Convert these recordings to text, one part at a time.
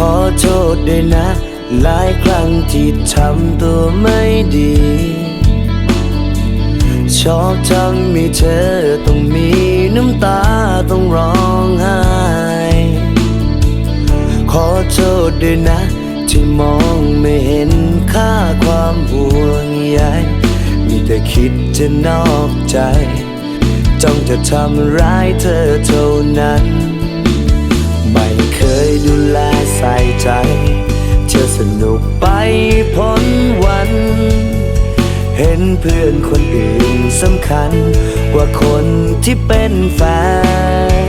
ขอโทษด้วยนะ หลายครั้งที่ทำตัวไม่ดี ชอบทำให้เธอต้องมีน้ำตาต้องร้องไห้ ขอโทษด้วยนะ ที่มองไม่เห็นค่าความห่วงใยมีแต่คิดจะนอกใจ จ้องจะทำร้ายเธอเท่านั้น ยดูแลใส่ใจเธอสนุกไปพ้นวัน เห็นเพื่อนคนอื่นสำคัญกว่าคนที่เป็นแฟน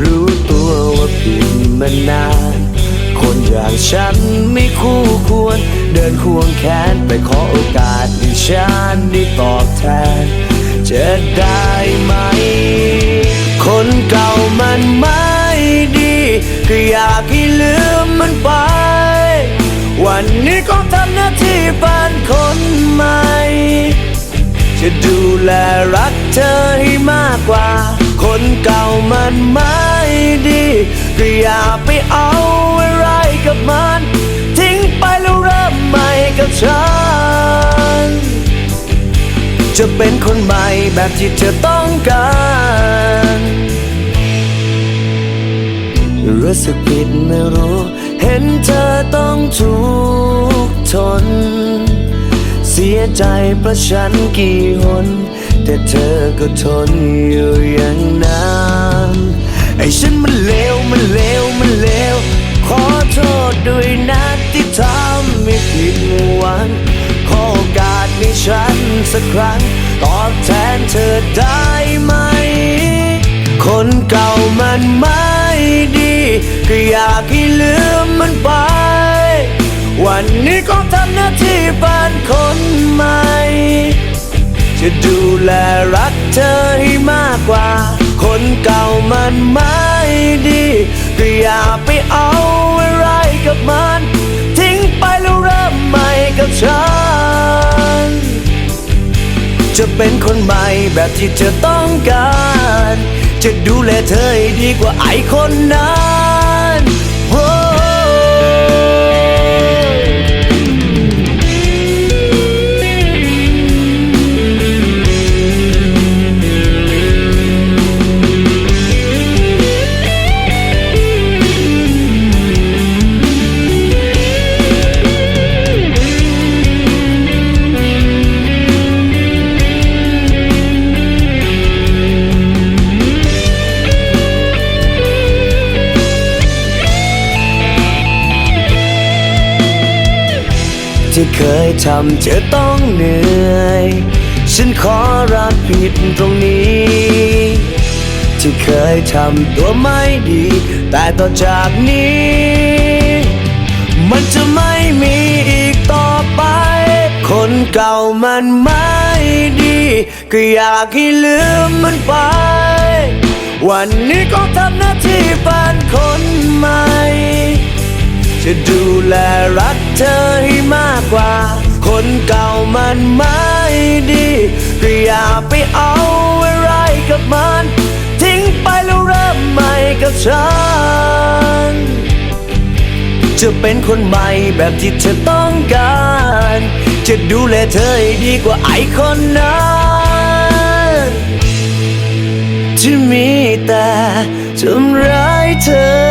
รู้ตัวว่าผิดมานาน คนอย่างฉันไม่คู่ควร เดินควงแขนไปขอโอกาสให้ฉันได้ตอบแทน จะได้ไหม คนเก่ามันม่ดี ก็อยากให้ลืมมันไป วันนี้ก็ทำหน้าที่เป็นคนใหม่ จะดูแลรักเธอให้มากกว่า คนเก่ามันไม่ดีก็อย่าไปเอาอะไรกับมัน ทิ้งไปแล้วเริ่มใหม่กับฉัน จะเป็นคนใหม่แบบที่เธอต้องการ รู้สึกผิดไม่รู้ เห็นเธอต้องทุกข์ทน เสียใจเพราะฉันกี่หน แต่เธอก็ทนอยู่อย่างนั้นไอ้ฉันมันเลวมันเลวมันเลวขอโทษด้วยนะที่ทำให้ผิดหวังขอโอกาสให้ฉันสักครั้ง ตอบแทนเธอได้ไหม คนเก่ามันม่ดี ก็อยากให้ลืมมันไป วันนี้ก็ทำหน้าที่เป็นคนใหม่ จะดูแลรักเธอให้มากกว่า คนเก่ามันไม่ดี ก็อย่าไปเอาอะไรกับมัน ทิ้งไปแล้วเริ่มใหม่กับฉัน จะเป็นคนใหม่แบบที่เธอต้องการจะดูแลเธอให้ดีกว่าไอคนนั้น ที่เคยทำเธอต้องเหนื่อย ฉันขอรับผิดตรงนี้ ที่เคยทำตัวไม่ดี แต่ต่อจากนี้ มันจะไม่มีอีกต่อไป คนเก่ามันไม่ดี ก็อยากให้ลืมมันไป วันนี้ก็ทำหน้าที่เป็นคนใหม่ จะดูแลรักเธอให้มากกว่า คนเก่ามันไม่ดีก็อย่าไปเอาอะไรกับมัน ทิ้งไปแล้วเริ่มใหม่กับฉัน จะเป็นคนใหม่แบบที่เธอต้องการ จะดูแลเธอให้ดีกว่าไอคนนั้นที่มีแต่ทำร้ายเธอ